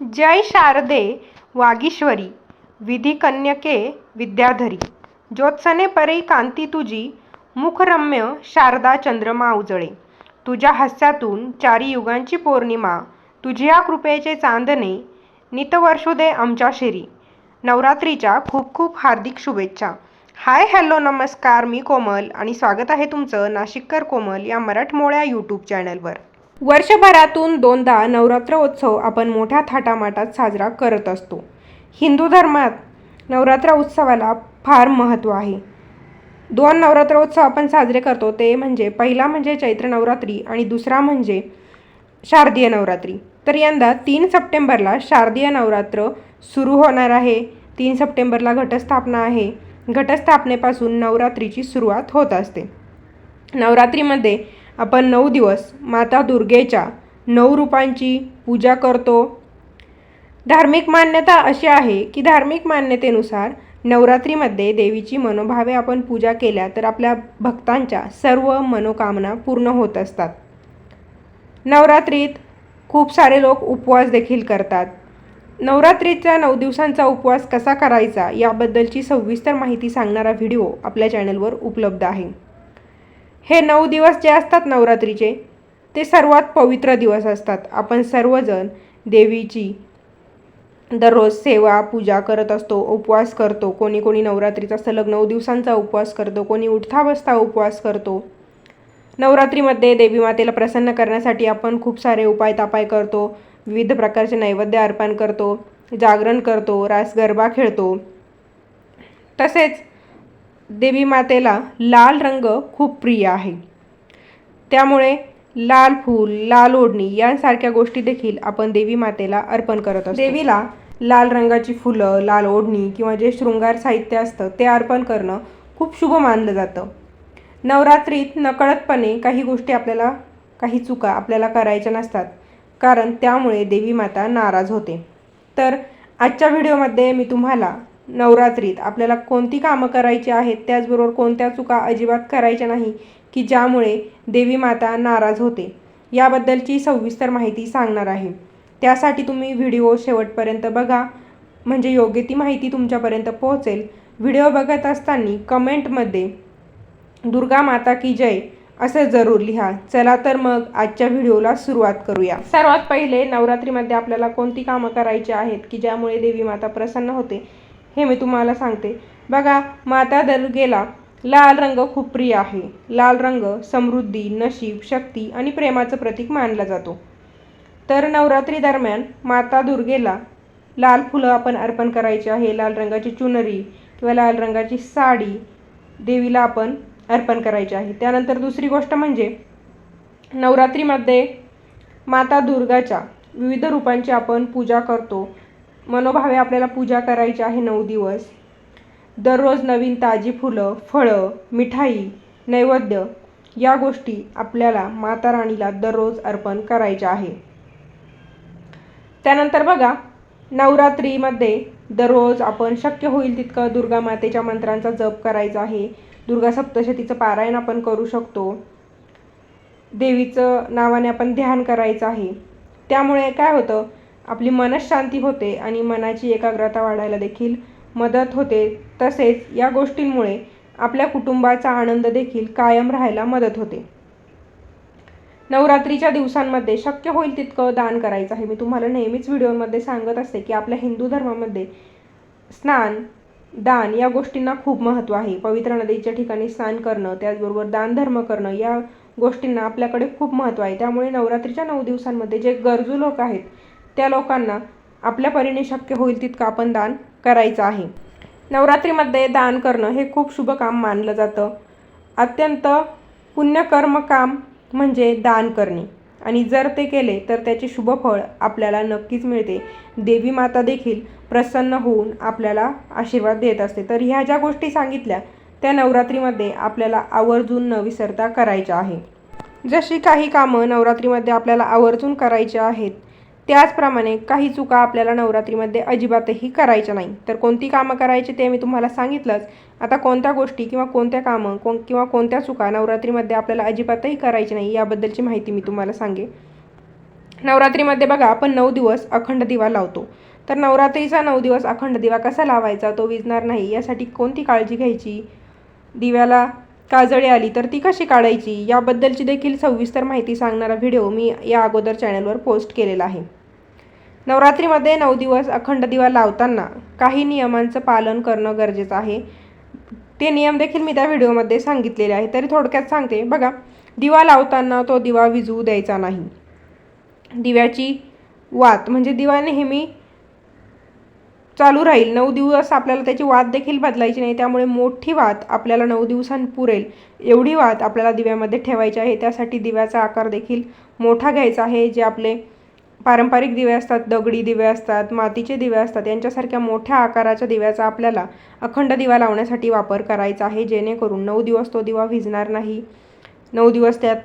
जय शारदे वागीश्वरी विधिकन्यके विद्याधरी ज्योत्सने परे कांती तुझी मुखरम्य शारदा चंद्रमा उजळे. तुझ्या हास्यातून चारी युगांची पौर्णिमा तुझ्या कृपेचे चांदणे नितवर्षुदे आमच्या शिरी. नवरात्रीच्या खूप खूप हार्दिक शुभेच्छा. हाय हॅलो नमस्कार मी कोमल आणि स्वागत आहे तुमचं नाशिककर कोमल या मराठमोळ्या यूट्यूब चॅनलवर वर्षभरातून दोनदा नवरात्र उत्सव आपण मोठ्या थाटामाटात साजरा करत असतो. हिंदू धर्मात नवरात्र उत्सवाला फार महत्त्व आहे. दोन नवरात्र उत्सव आपण साजरे करतो ते म्हणजे पहिला म्हणजे चैत्र नवरात्री आणि दुसरा म्हणजे शारदीय नवरात्री. तर यंदा तीन सप्टेंबरला शारदीय नवरात्र सुरू होणार आहे. तीन सप्टेंबरला घटस्थापना आहे. घटस्थापनेपासून नवरात्रीची सुरुवात होत असते. नवरात्रीमध्ये आपण नऊ दिवस माता दुर्गेच्या नऊ रूपांची पूजा करतो. धार्मिक मान्यता अशी आहे की धार्मिक मान्यतेनुसार नवरात्रीमध्ये देवीची मनोभावे आपण पूजा केल्या तर आपल्या भक्तांच्या सर्व मनोकामना पूर्ण होत असतात. नवरात्रीत खूप सारे लोक उपवास देखील करतात. नवरात्रीचा नऊ दिवसांचा उपवास कसा करायचा याबद्दलची सविस्तर माहिती सांगणारा व्हिडिओ आपल्या चॅनलवर उपलब्ध आहे. हे नऊ दिवस जे असतात नवरात्रीचे ते सर्वात पवित्र दिवस असतात. आपण सर्वजण देवीची दररोज सेवा पूजा करत असतो उपवास करतो. कोणी कोणी नवरात्रीचा सलग नऊ दिवसांचा उपवास करतो कोणी उठता बसता उपवास करतो. नवरात्रीमध्ये देवी मातेला प्रसन्न करण्यासाठी आपण खूप सारे उपाय तापाय करतो विविध प्रकारचे नैवेद्य अर्पण करतो जागरण करतो रास गरबा खेळतो. तसेच देवी मातेला लाल रंग खूप प्रिय आहे. त्यामुळे लाल फूल लाल ओढणी यांसारख्या गोष्टी देखील आपण देवी मातेला अर्पण करत असतो. देवीला लाल रंगाची फुलं लाल ओढणी किंवा जे शृंगार साहित्य असतं ते अर्पण करणं खूप शुभ मानलं जातं. नवरात्रीत नकळतपणे काही गोष्टी आपल्याला काही चुका आपल्याला करायच्या नसतात कारण त्यामुळे देवी माता नाराज होते. तर आजच्या व्हिडिओमध्ये मी तुम्हाला नवरात्रीत. आपल्याला कोणती कामं करायची आहेत त्याचबरोबर कोणत्या चुका अजिबात करायच्या नाही की ज्यामुळे देवी माता नाराज होते याबद्दलची सविस्तर माहिती सांगणार आहे. त्यासाठी तुम्ही व्हिडिओ शेवटपर्यंत बघा. म्हणजे योग्य ती माहिती तुमच्यापर्यंत पोहोचेल. व्हिडिओ बघत असताना कमेंटमध्ये दुर्गा माता की जय असं जरूर लिहा. चला तर मग आजच्या व्हिडिओला सुरुवात करूया. सर्वात पहिले नवरात्रीमध्ये आपल्याला कोणती कामं करायची आहेत की ज्यामुळे देवी माता प्रसन्न होते हे मी तुम्हाला सांगते. बघा माता दुर्गेला लाल रंग खूप प्रिय आहे. लाल रंग समृद्धी नशीब शक्ती आणि प्रेमाचं प्रतीक मानला जातो. तर नवरात्री दरम्यान माता दुर्गेला लाल फुलं आपण अर्पण करायची आहे. लाल रंगाची चुनरी किंवा लाल रंगाची साडी देवीला आपण अर्पण करायची आहे. त्यानंतर दुसरी गोष्ट म्हणजे नवरात्रीमध्ये माता दुर्गाच्या विविध रूपांची आपण पूजा करतो. मनोभावे आपल्याला पूजा करायची आहे नऊ दिवस. दररोज नवीन ताजी फुलं फळं मिठाई नैवेद्य या गोष्टी आपल्याला माता राणीला दररोज अर्पण करायच्या आहे. त्यानंतर बघा नवरात्रीमध्ये दररोज आपण शक्य होईल तितकं दुर्गा मातेच्या मंत्रांचा जप करायचा आहे. दुर्गा सप्तशतीचं पारायण आपण करू शकतो. देवीचं नावाने आपण ध्यान करायचं आहे. त्यामुळे काय होतं आपली मनशांती होते आणि मनाची एकाग्रता वाढायला देखील मदत होते. तसेच या गोष्टींमुळे आपल्या कुटुंबाचा आनंद देखील कायम राहायला मदत होते. नवरात्रीच्या दिवसांमध्ये शक्य होईल तितकं दान करायचं आहे. मी तुम्हाला नेहमीच व्हिडिओमध्ये सांगत असते की आपल्या हिंदू धर्मामध्ये स्नान दान या गोष्टींना खूप महत्त्व आहे. पवित्र नदीच्या ठिकाणी स्नान करणं त्याचबरोबर दानधर्म करणं या गोष्टींना आपल्याकडे खूप महत्त्व आहे. त्यामुळे नवरात्रीच्या नऊ दिवसांमध्ये जे गरजू लोक आहेत त्या लोकांना आपल्या परीने शक्य होईल तितकं आपण दान करायचं आहे. नवरात्रीमध्ये दान करणं हे खूप शुभ काम मानलं जातं. अत्यंत पुण्यकर्म काम म्हणजे दान करणे. आणि जर ते केले तर त्याचे शुभफळ आपल्याला नक्कीच मिळते. देवी माता देखील प्रसन्न होऊन आपल्याला आशीर्वाद देत असते. तर ह्या ज्या गोष्टी सांगितल्या त्या नवरात्रीमध्ये आपल्याला आवर्जून न विसरता करायच्या आहे. जशी काही कामं नवरात्रीमध्ये आपल्याला आवर्जून करायची आहेत त्याचप्रमाणे काही चुका आपल्याला नवरात्रीमध्ये अजिबातही करायच्या नाही. तर कोणती कामं करायची ते मी तुम्हाला सांगितलंच. आता कोणत्या गोष्टी किंवा कोणत्या कामं कोण किंवा कोणत्या चुका नवरात्रीमध्ये आपल्याला अजिबातही करायची नाही याबद्दलची माहिती मी तुम्हाला सांगे नवरात्रीमध्ये बघा आपण नऊ दिवस अखंड दिवा लावतो. तर नवरात्रीचा नऊ दिवस अखंड दिवा कसा लावायचा तो विजणार नाही यासाठी कोणती काळजी घ्यायची? दिव्याला काजळी आली तर ती कशी काढायची? याबद्दलची देखील सविस्तर माहिती सांगणारा व्हिडिओ मी या अगोदर चॅनलवर पोस्ट केलेला आहे. नवरात्रीमध्ये नऊ दिवस अखंड दिवा लावताना काही नियमांचं पालन करणं गरजेचं आहे. ते नियम देखील मी त्या व्हिडिओमध्ये सांगितलेले आहे तरी थोडक्यात सांगते. बघा दिवा लावताना तो दिवा विजवू द्यायचा नाही. दिव्याची वात म्हणजे दिवा नेहमी चालू राहील. नऊ दिवस आपल्याला त्याची वात देखील बदलायची नाही. त्यामुळे मोठी वात आपल्याला नऊ दिवसां पुरेल. एवढी वात आपल्याला दिव्यामध्ये ठेवायची आहे. त्यासाठी दिव्याचा आकार देखील मोठा घ्यायचा आहे. जे आपले पारंपरिक दिवे असतात दगडी दिवे असतात मातीचे दिवे असतात यांच्यासारख्या मोठ्या आकाराच्या दिव्याचा आपल्याला अखंड दिवा लावण्यासाठी वापर करायचा आहे. जेणेकरून नऊ दिवस तो दिवा विझणार नाही नऊ दिवस त्यात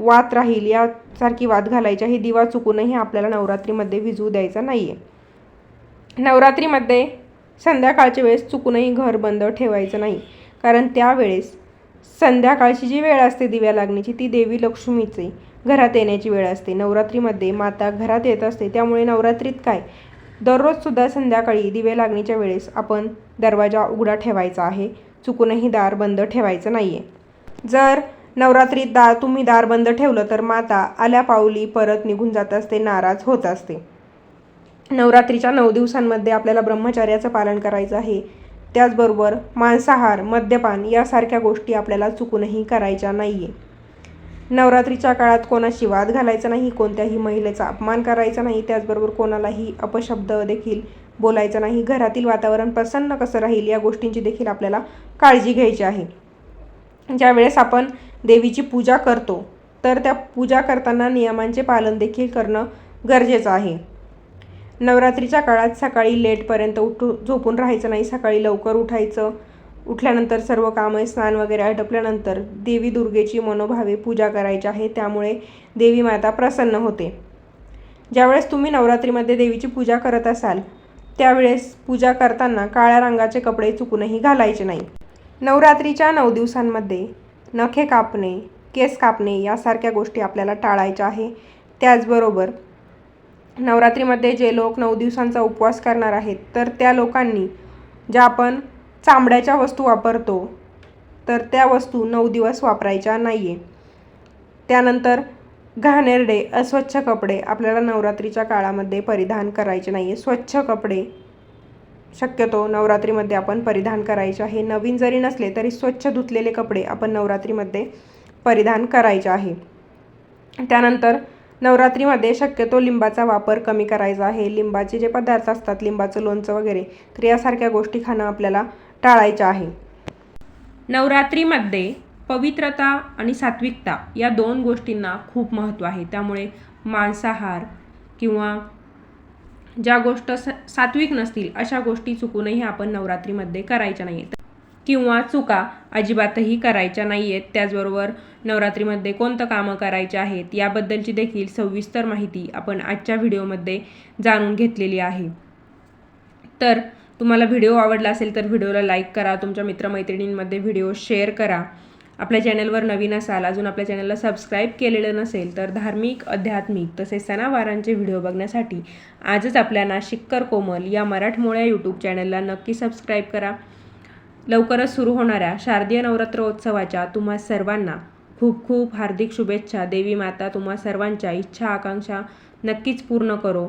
वात राहील यासारखी वात घालायची ही दिवा चुकूनही आपल्याला नवरात्रीमध्ये विझवू द्यायचा नाही आहे नवरात्रीमध्ये संध्याकाळच्या वेळेस चुकूनही घर बंद ठेवायचं नाही. कारण त्यावेळेस संध्याकाळची जी वेळ असते दिव्या लागण्याची ती देवी लक्ष्मीची. घरात येण्याची वेळ असते. नवरात्रीमध्ये माता घरात येत असते. त्यामुळे नवरात्रीत काय? दररोजसुद्धा संध्याकाळी दिवे लागण्याच्या वेळेस आपण दरवाजा उघडा ठेवायचा आहे. चुकूनही दार बंद ठेवायचं नाही आहे जर नवरात्रीत दार तुम्ही दार बंद ठेवलं तर माता आल्या पाऊली परत निघून जात असते नाराज होत असते. नवरात्रीच्या नऊ दिवसांमध्ये आपल्याला ब्रह्मचार्याचं पालन करायचं आहे. त्याचबरोबर मांसाहार मद्यपान यासारख्या गोष्टी आपल्याला चुकूनही करायच्या नाही आहे नवरात्रीच्या काळात कोणाशी वाद घालायचा नाही कोणत्याही महिलेचा अपमान करायचा नाही त्याचबरोबर कोणालाही अपशब्द देखील बोलायचा नाही. घरातील वातावरण प्रसन्न कसं राहील या गोष्टींची देखील आपल्याला काळजी घ्यायची आहे. ज्यावेळेस आपण देवीची पूजा करतो तर त्या पूजा करताना नियमांचे पालन देखील करणं गरजेचं आहे. नवरात्रीच्या काळात सकाळी लेटपर्यंत उठू झोपून राहायचं नाही सकाळी लवकर उठायचं उठल्यानंतर सर्व कामं स्नान वगैरे आटपल्यानंतर देवी दुर्गेची मनोभावे पूजा करायची आहे. त्यामुळे देवी माता प्रसन्न होते. ज्यावेळेस तुम्ही नवरात्रीमध्ये देवीची पूजा करत असाल त्यावेळेस पूजा करताना काळ्या रंगाचे कपडे चुकूनही घालायचे नाही. नवरात्रीच्या नऊ दिवसांमध्ये नखे कापणे केस कापणे यासारख्या गोष्टी आपल्याला टाळायच्या आहे. त्याचबरोबर नवरात्रीमध्ये जे लोक नऊ दिवसांचा उपवास करणार आहेत तर त्या लोकांनी ज्या आपण चामड्याच्या वस्तू वापरतो तर त्या वस्तू नऊ दिवस वापरायच्या नाही आहे त्यानंतर घाणेरडे अस्वच्छ कपडे आपल्याला नवरात्रीच्या काळामध्ये परिधान करायचे नाही आहे स्वच्छ कपडे शक्यतो नवरात्रीमध्ये आपण परिधान करायचे आहे. नवीन जरी नसले तरी स्वच्छ धुतलेले कपडे आपण नवरात्रीमध्ये परिधान करायचे आहे. त्यानंतर नवरात्रीमध्ये शक्यतो लिंबाचा वापर कमी करायचा आहे. लिंबाचे जे पदार्थ असतात लिंबाचं लोणचं वगैरे तर यासारख्या गोष्टी खाणं आपल्याला टाळायच्या आहे. नवरात्रीमध्ये पवित्रता आणि सात्विकता या दोन गोष्टींना खूप महत्त्व आहे. त्यामुळे मांसाहार किंवा ज्या गोष्ट स सात्विक नसतील अशा गोष्टी चुकूनही आपण नवरात्रीमध्ये करायच्या नाही आहेत किंवा चुका अजिबातही करायच्या नाही आहेत त्याचबरोबर नवरात्रीमध्ये कोणतं कामं करायचे आहेत याबद्दलची देखील सविस्तर माहिती आपण आजच्या व्हिडिओमध्ये जाणून घेतलेली आहे. तर तुम्हाला व्हिडिओ आवडला असेल तर व्हिडिओला लाईक करा. तुमच्या मित्रमैत्रिणींमध्ये व्हिडिओ शेअर करा. आपल्या चॅनलवर नवीन असाल अजून आपल्या चॅनलला सबस्क्राईब केलेलं नसेल तर धार्मिक आध्यात्मिक तसेच सणावारांचे व्हिडिओ बघण्यासाठी आजच आपल्या नाशिककर कोमल या मराठमोळ्या यूट्यूब चॅनलला नक्की सबस्क्राईब करा. लवकरच सुरू होणाऱ्या शारदीय नवरात्रोत्सवाच्या तुम्हा सर्वांना खूप खूप हार्दिक शुभेच्छा. देवी माता तुम्हा सर्वांच्या इच्छा आकांक्षा नक्कीच पूर्ण करो.